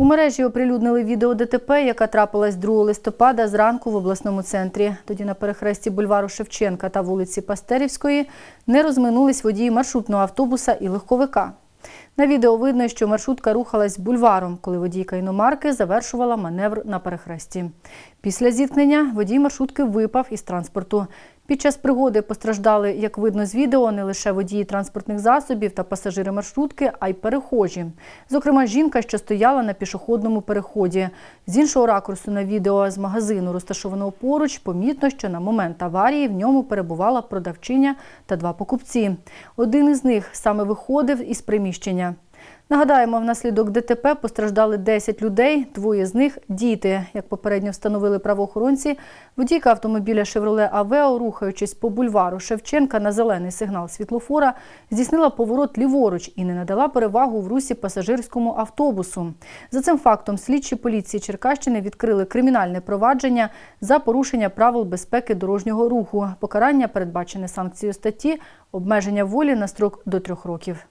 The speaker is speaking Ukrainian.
У мережі оприлюднили відео ДТП, яка трапилась 2 листопада зранку в обласному центрі. Тоді на перехресті бульвару Шевченка та вулиці Пастерівської не розминулись водії маршрутного автобуса і легковика. На відео видно, що маршрутка рухалась бульваром, коли водійка іномарки завершувала маневр на перехресті. Після зіткнення водій маршрутки випав із транспорту. Під час пригоди постраждали, як видно з відео, не лише водії транспортних засобів та пасажири маршрутки, а й перехожі. Зокрема, жінка, що стояла на пішохідному переході. З іншого ракурсу на відео з магазину, розташованого поруч, помітно, що на момент аварії в ньому перебувала продавчиня та два покупці. Один із них саме виходив із приміщення. Нагадаємо, внаслідок ДТП постраждали 10 людей, двоє з них – діти. Як попередньо встановили правоохоронці, водійка автомобіля «Шевроле Авео», рухаючись по бульвару Шевченка на зелений сигнал світлофора, здійснила поворот ліворуч і не надала перевагу в русі пасажирському автобусу. За цим фактом слідчі поліції Черкащини відкрили кримінальне провадження за порушення правил безпеки дорожнього руху. Покарання передбачене санкцією статті обмеження волі на строк до трьох років.